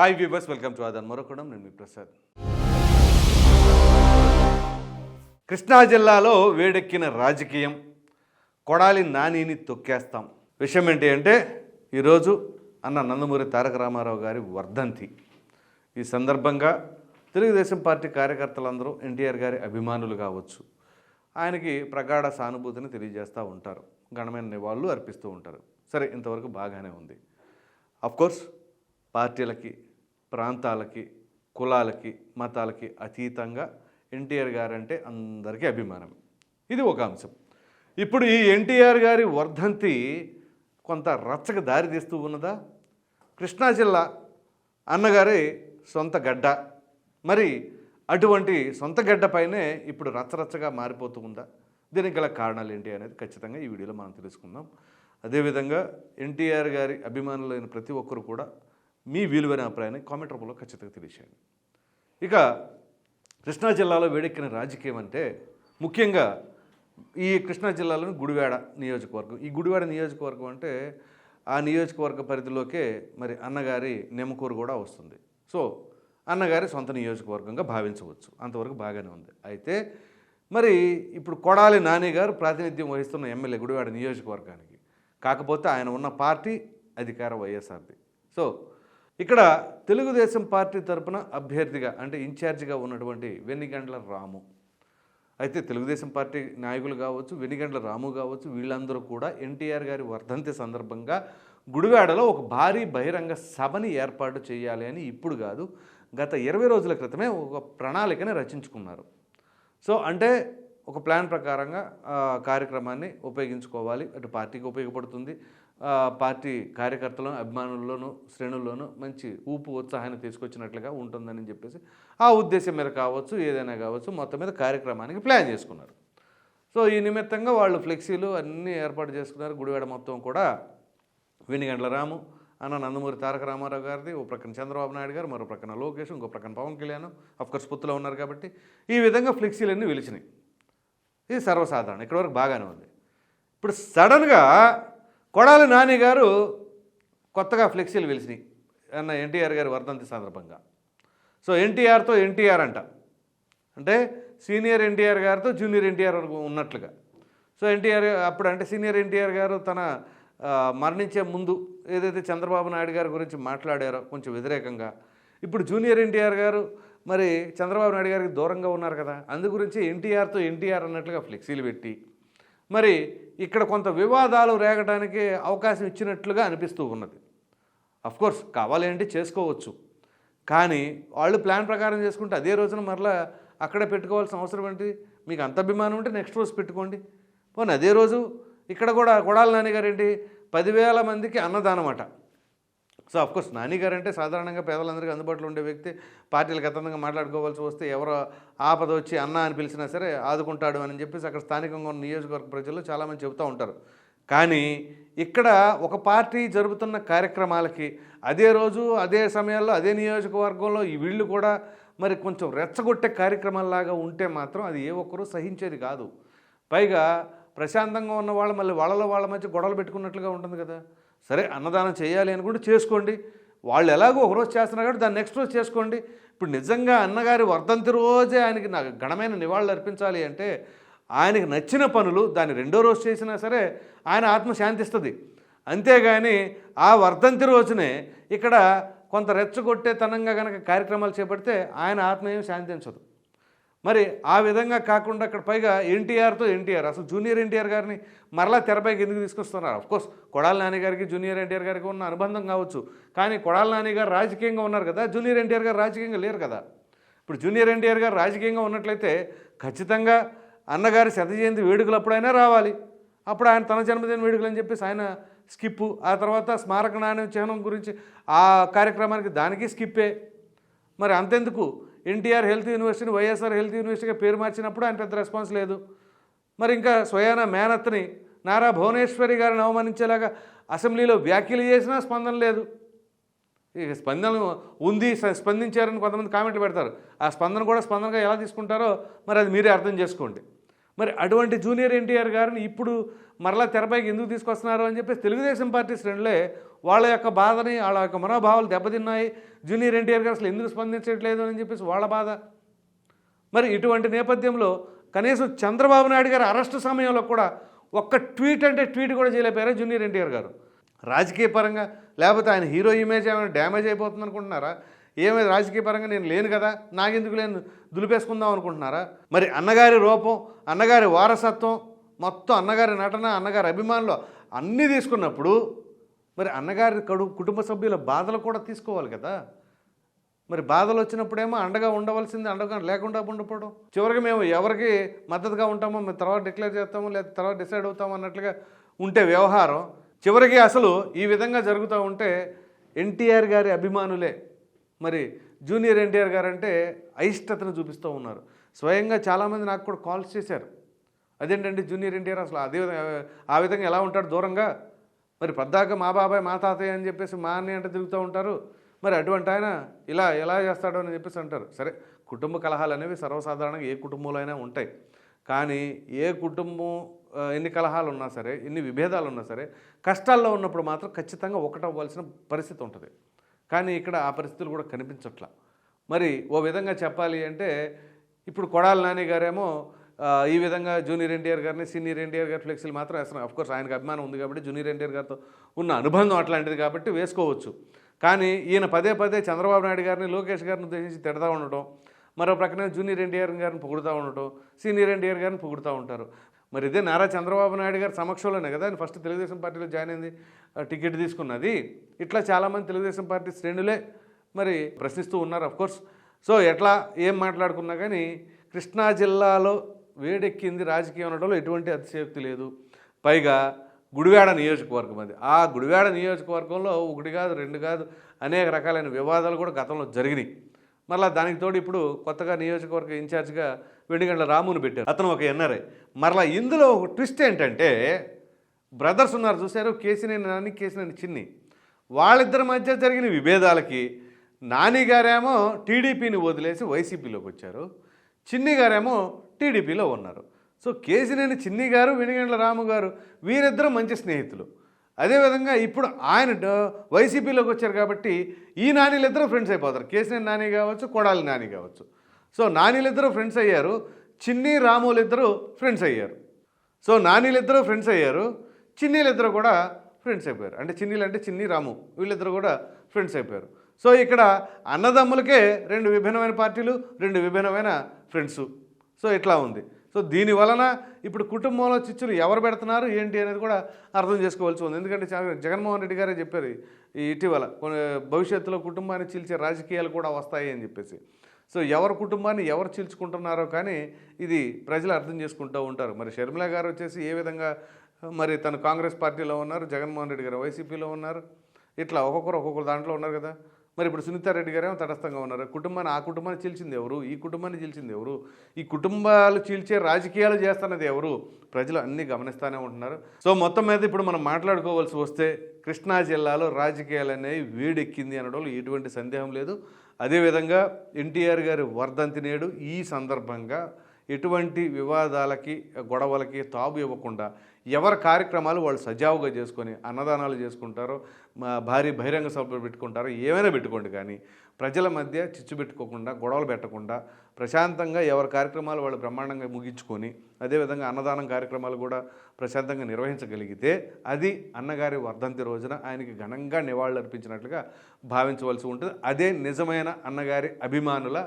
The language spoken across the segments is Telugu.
హాయ్ వ్యూవర్స్ వెల్కమ్ టు ఆదాన్ మరొకడం. నేను మీ ప్రసాద్. కృష్ణా జిల్లాలో వేడెక్కిన రాజకీయం కొడాలి నానిని తొక్కేస్తాం. విషయం ఏంటి అంటే ఈరోజు అన్న నందమూరి తారక రామారావు గారి వర్ధంతి. ఈ సందర్భంగా తెలుగుదేశం పార్టీ కార్యకర్తలందరూ ఎన్టీఆర్ గారి అభిమానులు కావచ్చు ఆయనకి ప్రగాఢ సానుభూతిని తెలియజేస్తూ ఉంటారు. ఘనమైన నివాళులు అర్పిస్తూ ఉంటారు. సరే ఇంతవరకు బాగానే ఉంది. అఫ్కోర్స్ పార్టీలకి ప్రాంతాలకి కులాలకి మతాలకి అతీతంగా ఎన్టీఆర్ గారు అంటే అందరికీ అభిమానం. ఇది ఒక అంశం. ఇప్పుడు ఈ ఎన్టీఆర్ గారి వర్ధంతి కొంత రచ్చకు దారి తీస్తూ ఉన్నదా? కృష్ణా జిల్లా అన్నగారి సొంత గడ్డ. మరి అటువంటి సొంత గడ్డపైనే ఇప్పుడు రచ్చరచ్చగా మారిపోతూ ఉందా? దీనికి గల కారణాలు ఏంటి అనేది ఖచ్చితంగా ఈ వీడియోలో మనం తెలుసుకుందాం. అదేవిధంగా ఎన్టీఆర్ గారి అభిమానులైన ప్రతి ఒక్కరు కూడా మీ విలువైన అభిప్రాయాన్ని కామెంట్ రూపంలో ఖచ్చితంగా తెలియచేయండి. ఇక కృష్ణా జిల్లాలో వేడెక్కిన రాజకీయం అంటే ముఖ్యంగా ఈ కృష్ణా జిల్లాలోని గుడివాడ నియోజకవర్గం. ఈ గుడివాడ నియోజకవర్గం అంటే ఆ నియోజకవర్గ పరిధిలోకే మరి అన్నగారి నెమకూరు కూడా వస్తుంది. సో అన్నగారి సొంత నియోజకవర్గంగా భావించవచ్చు. అంతవరకు బాగానే ఉంది. అయితే మరి ఇప్పుడు కొడాలి నాని గారు ప్రాతినిధ్యం వహిస్తున్న ఎమ్మెల్యే గుడివాడ నియోజకవర్గానికి. కాకపోతే ఆయన ఉన్న పార్టీ అధికార వైఎస్ఆర్ది. సో ఇక్కడ తెలుగుదేశం పార్టీ తరపున అభ్యర్థిగా అంటే ఇన్ఛార్జిగా ఉన్నటువంటి వెన్నిగండ్ల రాము. అయితే తెలుగుదేశం పార్టీ నాయకులు కావచ్చు వెనిగండ్ల రాము కావచ్చు వీళ్ళందరూ కూడా ఎన్టీఆర్ గారి వర్ధంతి సందర్భంగా గుడివాడలో ఒక భారీ బహిరంగ సభని ఏర్పాటు చేయాలి అని ఇప్పుడు కాదు గత ఇరవై రోజుల క్రితమే ఒక ప్రణాళికని రచించుకున్నారు. సో అంటే ఒక ప్లాన్ ప్రకారంగా కార్యక్రమాన్ని ఉపయోగించుకోవాలి. అటు పార్టీకి ఉపయోగపడుతుంది. పార్టీ కార్యకర్తలను అభిమానుల్లోనూ శ్రేణుల్లోనూ మంచి ఊపు ఉత్సాహాన్ని తీసుకొచ్చినట్లుగా ఉంటుందని చెప్పేసి ఆ ఉద్దేశం మీద కావచ్చు ఏదైనా కావచ్చు మొత్తం మీద కార్యక్రమానికి ప్లాన్ చేసుకున్నారు. సో ఈ నిమిత్తంగా వాళ్ళు ఫ్లెక్సీలు అన్నీ ఏర్పాటు చేసుకున్నారు. గుడివాడ మొత్తం కూడా వెనిగండ్ల రాము అన్న నందమూరి తారక రామారావు గారిది ఓ ప్రక్కన చంద్రబాబు నాయుడు గారు మరో ప్రక్కన లోకేష్ ఇంకో ప్రక్కన పవన్ కళ్యాణ్ అఫ్కోర్స్ పుత్తులో ఉన్నారు కాబట్టి ఈ విధంగా ఫ్లెక్సీలన్నీ వెలిచినాయి. ఇది సర్వసాధారణం. ఇక్కడ వరకు బాగానే ఉంది. ఇప్పుడు సడన్గా కొడాలి నాని గారు కొత్తగా ఫ్లెక్సీలు వెలిసినాయి. అన్న ఎన్టీఆర్ గారి వర్ధంతి సందర్భంగా. సో ఎన్టీఆర్తో ఎన్టీఆర్ అంట. అంటే సీనియర్ ఎన్టీఆర్ గారితో జూనియర్ ఎన్టీఆర్ వరకు ఉన్నట్లుగా. సో ఎన్టీఆర్ అప్పుడు అంటే సీనియర్ ఎన్టీఆర్ గారు తన మరణించే ముందు ఏదైతే చంద్రబాబు నాయుడు గారి గురించి మాట్లాడారో కొంచెం వ్యతిరేకంగా. ఇప్పుడు జూనియర్ ఎన్టీఆర్ గారు మరి చంద్రబాబు నాయుడు గారికి దూరంగా ఉన్నారు కదా అందు గురించి ఎన్టీఆర్తో ఎన్టీఆర్ అన్నట్లుగా ఫ్లెక్సీలు పెట్టి మరి ఇక్కడ కొంత వివాదాలు రేగడానికి అవకాశం ఇచ్చినట్లుగా అనిపిస్తూ ఉన్నది. కోర్స్ కావాలి అంటే చేసుకోవచ్చు. కానీ వాళ్ళు ప్లాన్ ప్రకారం చేసుకుంటే అదే రోజున మరలా అక్కడే పెట్టుకోవాల్సిన అవసరం ఏంటి? మీకు అంత అభిమానం ఉంటే నెక్స్ట్ రోజు పెట్టుకోండి. పోనీ అదే రోజు ఇక్కడ కూడా కొడాలి నాన్నగారు ఏంటి పదివేల మందికి అన్నదానం అట సో అఫ్కోర్స్ నానిగారు అంటే సాధారణంగా పేదలందరికీ అందుబాటులో ఉండే వ్యక్తి. పార్టీలకు అతనంగా మాట్లాడుకోవాల్సి వస్తే ఎవరో ఆపద వచ్చి అన్న అని పిలిచినా సరే ఆదుకుంటాడు అని చెప్పేసి అక్కడ స్థానికంగా ఉన్న నియోజకవర్గ ప్రజలు చాలామంది చెబుతూ ఉంటారు. కానీ ఇక్కడ ఒక పార్టీ జరుగుతున్న కార్యక్రమాలకి అదే రోజు అదే సమయాల్లో అదే నియోజకవర్గంలో ఈ వీళ్ళు కూడా మరి కొంచెం రెచ్చగొట్టే కార్యక్రమాల్లాగా ఉంటే మాత్రం అది ఏ ఒక్కరూ సహించేది కాదు. పైగా ప్రశాంతంగా ఉన్న వాళ్ళు మళ్ళీ వాళ్ళలో వాళ్ళ మధ్య గొడవలు పెట్టుకున్నట్లుగా ఉంటుంది కదా. సరే అన్నదానం చేయాలి అనుకుంటే చేసుకోండి. వాళ్ళు ఎలాగో ఒకరోజు చేస్తున్నారు కాబట్టి దాన్ని నెక్స్ట్ రోజు చేసుకోండి. ఇప్పుడు నిజంగా అన్నగారి వర్ధంతి రోజే ఆయనకి నాకు ఘనమైన నివాళులు అర్పించాలి అంటే ఆయనకి నచ్చిన పనులు దాన్ని రెండో రోజు చేసినా సరే ఆయన ఆత్మ శాంతిస్తుంది. అంతేగాని ఆ వర్ధంతి రోజునే ఇక్కడ కొంత రెచ్చగొట్టేతనంగా కనుక కార్యక్రమాలు చేపడితే ఆయన ఆత్మ ఏం శాంతించదు. మరి ఆ విధంగా కాకుండా అక్కడ పైగా ఎన్టీఆర్తో ఎన్టీఆర్ అసలు జూనియర్ ఎన్టీఆర్ గారిని మరలా తెరపైకి ఎందుకు తీసుకొస్తున్నారు? అఫ్కోర్స్ కొడాల నాని గారికి జూనియర్ ఎన్టీఆర్ గారికి ఉన్న అనుబంధం కావచ్చు. కానీ కొడాల నాని గారు రాజకీయంగా ఉన్నారు కదా జూనియర్ ఎన్టీఆర్ గారు రాజకీయంగా లేరు కదా. ఇప్పుడు జూనియర్ ఎన్టీఆర్ గారు రాజకీయంగా ఉన్నట్లయితే ఖచ్చితంగా అన్నగారి శత జయంతి వేడుకలు అప్పుడైనా రావాలి. అప్పుడు ఆయన తన జన్మదిన వేడుకలు అని చెప్పేసి ఆయన స్కిప్ ఆ తర్వాత స్మారక నాణ్యం చిహ్నం గురించి ఆ కార్యక్రమానికి దానికి స్కిప్పే. మరి అంతెందుకు? ఎన్టీఆర్ హెల్త్ యూనివర్సిటీని వైఎస్ఆర్ హెల్త్ యూనివర్సిటీగా పేరు మార్చినప్పుడు ఆయన పెద్ద రెస్పాన్స్ లేదు. మరి ఇంకా స్వయాన మేనత్ని నారా భువనేశ్వరి గారిని అవమానించేలాగా అసెంబ్లీలో వ్యాఖ్యలు చేసినా స్పందన లేదు. ఇక స్పందన ఉంది స్పందించారని కొంతమంది కామెంట్లు పెడతారు. ఆ స్పందన కూడా స్పందనగా ఎలా తీసుకుంటారో మరి అది మీరే అర్థం చేసుకోండి. మరి అటువంటి జూనియర్ ఎన్టీఆర్ గారిని ఇప్పుడు మరలా తెరపైకి ఎందుకు తీసుకొస్తున్నారు అని చెప్పేసి తెలుగుదేశం పార్టీ శ్రేణులే వాళ్ళ యొక్క బాధని వాళ్ళ యొక్క మనోభావాలు దెబ్బతిన్నాయి. జూనియర్ ఎన్టీఆర్ గారు అసలు ఎందుకు స్పందించట్లేదు అని చెప్పేసి వాళ్ళ బాధ. మరి ఇటువంటి నేపథ్యంలో కనీసం చంద్రబాబు నాయుడు గారి అరెస్టు సమయంలో కూడా ఒక్క ట్వీట్ అంటే ట్వీట్ కూడా చేయలేపారా జూనియర్ ఎన్టీఆర్ గారు? రాజకీయ పరంగా లేకపోతే ఆయన హీరో ఇమేజ్ ఏమైనా డ్యామేజ్ అయిపోతుంది అనుకుంటున్నారా? ఏమైనా రాజకీయ పరంగా నేను లేను కదా నాకెందుకు లేను దులిపేసుకుందాం అనుకుంటున్నారా? మరి అన్నగారి రూపం అన్నగారి వారసత్వం మొత్తం అన్నగారి నటన అన్నగారి అభిమానులు అన్నీ తీసుకున్నప్పుడు మరి అన్నగారి కడు కుటుంబ సభ్యుల బాధలు కూడా తీసుకోవాలి కదా. మరి బాధలు వచ్చినప్పుడేమో అండగా ఉండవలసింది అండగా లేకుండా ఉండకపోవడం. చివరికి మేము ఎవరికి మద్దతుగా ఉంటామో మేము తర్వాత డిక్లేర్ చేస్తామో లేదా తర్వాత డిసైడ్ అవుతామో అన్నట్లుగా ఉంటే వ్యవహారం. చివరికి అసలు ఈ విధంగా జరుగుతూ ఉంటే ఎన్టీఆర్ గారి అభిమానులే మరి జూనియర్ ఎన్టీఆర్ గారు అంటే అయిష్టతను చూపిస్తూ ఉన్నారు. స్వయంగా చాలామంది నాకు కూడా కాల్స్ చేశారు. అదేంటంటే జూనియర్ ఎన్టీఆర్ అసలు అదే విధంగా ఆ విధంగా ఎలా ఉంటాడు దూరంగా? మరి పద్దాక మా బాబాయ్ మా తాతయ్య అని చెప్పేసి మా అన్నయ్య అంటే తిరుగుతూ ఉంటారు. మరి అటువంటి ఆయన ఇలా ఎలా చేస్తాడో అని చెప్పేసి అంటారు. సరే కుటుంబ కలహాలు అనేవి సర్వసాధారణంగా ఏ కుటుంబంలో అయినా ఉంటాయి. కానీ ఏ కుటుంబం ఎన్ని కలహాలు ఉన్నా సరే ఎన్ని విభేదాలు ఉన్నా సరే కష్టాల్లో ఉన్నప్పుడు మాత్రం ఖచ్చితంగా ఒకటవ్వాల్సిన పరిస్థితి ఉంటుంది. కానీ ఇక్కడ ఆ పరిస్థితులు కూడా కనిపించట్లా. మరి ఓ విధంగా చెప్పాలి అంటే ఇప్పుడు కొడాలి నాని గారేమో ఈ విధంగా జూనియర్ ఎన్టీఆర్ గారిని సీనియర్ ఎన్టీఆర్ గారి ఫ్లెక్సీలు మాత్రం వేస్తున్నారు. అఫ్కోర్స్ ఆయనకు అభిమానం ఉంది కాబట్టి జూనియర్ ఎన్టీఆర్ గారితో ఉన్న అనుబంధం అట్లాంటిది కాబట్టి వేసుకోవచ్చు. కానీ ఈయన పదే పదే చంద్రబాబు నాయుడు గారిని లోకేష్ గారిని ఉద్దేశించి తిడతా ఉండటం మరో ప్రక్కన జూనియర్ ఎన్టీఆర్ గారిని పొగుడుతూ ఉండటం సీనియర్ ఎన్టీఆర్ గారిని పొగుడుతూ ఉంటారు. మరి ఇదే నారా చంద్రబాబు నాయుడు గారి సమక్షంలోనే కదా? ఆయన ఫస్ట్ తెలుగుదేశం పార్టీలో జాయిన్ అయింది టికెట్ తీసుకున్నది. ఇట్లా చాలామంది తెలుగుదేశం పార్టీ శ్రేణులే మరి ప్రశ్నిస్తూ ఉన్నారు అఫ్కోర్స్ సో ఎట్లా ఏం మాట్లాడుకున్నా కానీ కృష్ణా జిల్లాలో వేడెక్కింది రాజకీయం అనడంలో ఎటువంటి అతిశయోక్తి లేదు. పైగా గుడివాడ నియోజకవర్గం అది. ఆ గుడివాడ నియోజకవర్గంలో ఒకటి కాదు రెండు కాదు అనేక రకాలైన వివాదాలు కూడా గతంలో జరిగినాయి. మరలా దానికి తోడు ఇప్పుడు కొత్తగా నియోజకవర్గ ఇన్ఛార్జ్గా వెండిగండ్ల రామును పెట్టారు. అతను ఒక ఎన్ఆర్ఐ. మరలా ఇందులో ఒక ట్విస్ట్ ఏంటంటే బ్రదర్స్ ఉన్నారు చూశారు కేసినేని నాని కేసినేని చిన్ని. వాళ్ళిద్దరి మధ్య జరిగిన విభేదాలకి నాని గారేమో టీడీపీని వదిలేసి వైసీపీలోకి వచ్చారు. చిన్ని గారేమో టీడీపీలో ఉన్నారు. సో కేసినేని చిన్ని గారు వెనుగండ్ల రాము గారు వీరిద్దరూ మంచి స్నేహితులు. అదేవిధంగా ఇప్పుడు ఆయన వైసీపీలోకి వచ్చారు కాబట్టి ఈ నానీలిద్దరూ ఫ్రెండ్స్ అయిపోతారు. కేసినేని నాని కావచ్చు కొడాలి నాని కావచ్చు. సో నానీలిద్దరూ ఫ్రెండ్స్ అయ్యారు చిన్ని రాములిద్దరూ ఫ్రెండ్స్ అయ్యారు. సో నానీలిద్దరూ ఫ్రెండ్స్ అయ్యారు చిన్నీలిద్దరూ కూడా ఫ్రెండ్స్ అయిపోయారు. అంటే చిన్నీలు అంటే చిన్ని రాము వీళ్ళిద్దరూ కూడా ఫ్రెండ్స్ అయిపోయారు. సో ఇక్కడ అన్నదమ్ములకే రెండు విభిన్నమైన పార్టీలు రెండు విభిన్నమైన ఫ్రెండ్స్ సో ఇట్లా ఉంది. సో దీని వలన ఇప్పుడు కుటుంబంలో చిచ్చులు ఎవరు పెడుతున్నారు ఏంటి అనేది కూడా అర్థం చేసుకోవాల్సి ఉంది. ఎందుకంటే జగన్మోహన్ రెడ్డి గారే చెప్పారు ఈ ఇటీవల కొన్ని భవిష్యత్తులో కుటుంబాన్ని చీల్చే రాజకీయాలు కూడా వస్తాయి అని చెప్పేసి. సో ఎవరి కుటుంబాన్ని ఎవరు చీల్చుకుంటున్నారో కానీ ఇది ప్రజలు అర్థం చేసుకుంటూ ఉంటారు. మరి షర్మిల గారు వచ్చేసి ఏ విధంగా మరి తను కాంగ్రెస్ పార్టీలో ఉన్నారు జగన్మోహన్ రెడ్డి గారు వైసీపీలో ఉన్నారు ఇట్లా ఒక్కొక్కరు ఒక్కొక్కరు దాంట్లో ఉన్నారు కదా. మరి ఇప్పుడు సునీతారెడ్డి గారేమో తటస్థంగా ఉన్నారు. కుటుంబాన్ని ఆ కుటుంబాన్ని చీల్చింది ఎవరు? ఈ కుటుంబాన్ని చీల్చింది ఎవరు? ఈ కుటుంబాలు చీల్చే రాజకీయాలు చేస్తున్నది ఎవరు? ప్రజలు అన్నీ గమనిస్తూనే ఉంటున్నారు. సో మొత్తం మీద ఇప్పుడు మనం మాట్లాడుకోవాల్సి వస్తే కృష్ణా జిల్లాలో రాజకీయాలు అనేవి వేడెక్కింది అనడంలో ఎటువంటి సందేహం లేదు. అదేవిధంగా ఎన్టీఆర్ గారి వర్ధంతి నేడు ఈ సందర్భంగా ఎటువంటి వివాదాలకి గొడవలకి తాబు ఇవ్వకుండా ఎవరి కార్యక్రమాలు వాళ్ళు సజావుగా చేసుకొని అన్నదానాలు చేసుకుంటారో మా భారీ బహిరంగ సభలు పెట్టుకుంటారో ఏమైనా పెట్టుకోండి కానీ ప్రజల మధ్య చిచ్చు పెట్టుకోకుండా గొడవలు పెట్టకుండా ప్రశాంతంగా ఎవరి కార్యక్రమాలు వాళ్ళు బ్రహ్మాండంగా ముగించుకొని అదేవిధంగా అన్నదానం కార్యక్రమాలు కూడా ప్రశాంతంగా నిర్వహించగలిగితే అది అన్నగారి వర్ధంతి రోజున ఆయనకి ఘనంగా నివాళులు అర్పించినట్లుగా భావించవలసి ఉంటుంది. అదే నిజమైన అన్నగారి అభిమానుల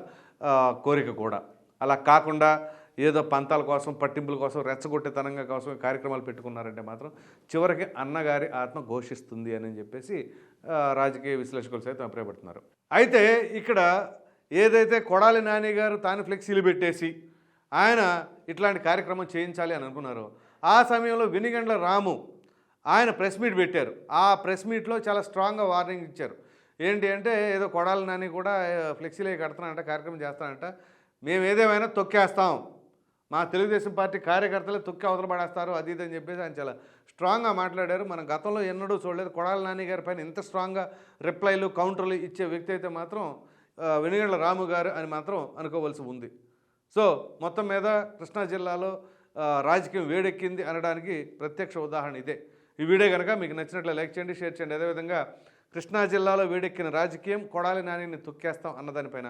కోరిక కూడా. అలా కాకుండా ఏదో పంతాల కోసం పట్టింపుల కోసం రెచ్చగొట్టేతనంగా కోసం కార్యక్రమాలు పెట్టుకున్నారంటే మాత్రం చివరికి అన్నగారి ఆత్మ ఘోషిస్తుంది అని చెప్పేసి రాజకీయ విశ్లేషకులు సైతం అభిప్రాయపడుతున్నారు. అయితే ఇక్కడ ఏదైతే కొడాలి నాని గారు తాను ఫ్లెక్సీలు పెట్టేసి ఆయన ఇట్లాంటి కార్యక్రమం చేయించాలి అని అనుకున్నారో ఆ సమయంలో వినిగండ్ల రాము ఆయన ప్రెస్ మీట్ పెట్టారు. ఆ ప్రెస్ మీట్లో చాలా స్ట్రాంగ్గా వార్నింగ్ ఇచ్చారు. ఏంటి అంటే ఏదో కొడాలి నాని కూడా ఫ్లెక్సీలే కడతానంట కార్యక్రమం చేస్తానంట మేము ఏదేమైనా తొక్కేస్తాం. మా తెలుగుదేశం పార్టీ కార్యకర్తలే తొక్కి అవతల పడేస్తారు అది ఇది అని చెప్పేసి ఆయన చాలా స్ట్రాంగ్గా మాట్లాడారు. మనం గతంలో ఎన్నడూ చూడలేదు. కొడాలి నాని గారి పైన ఇంత స్ట్రాంగ్గా రిప్లైలు కౌంటర్లు ఇచ్చే వ్యక్తి అయితే మాత్రం వెనుగండ్ల రాము గారు అని మాత్రం అనుకోవలసి ఉంది. సో మొత్తం మీద కృష్ణా జిల్లాలో రాజకీయం వేడెక్కింది అనడానికి ప్రత్యక్ష ఉదాహరణ ఇదే. ఈ వీడియో కనుక మీకు నచ్చినట్లు లైక్ చేయండి షేర్ చేయండి. అదేవిధంగా కృష్ణా జిల్లాలో వేడెక్కిన రాజకీయం కొడాలి నానిని తొక్కేస్తాం అన్నదానిపైన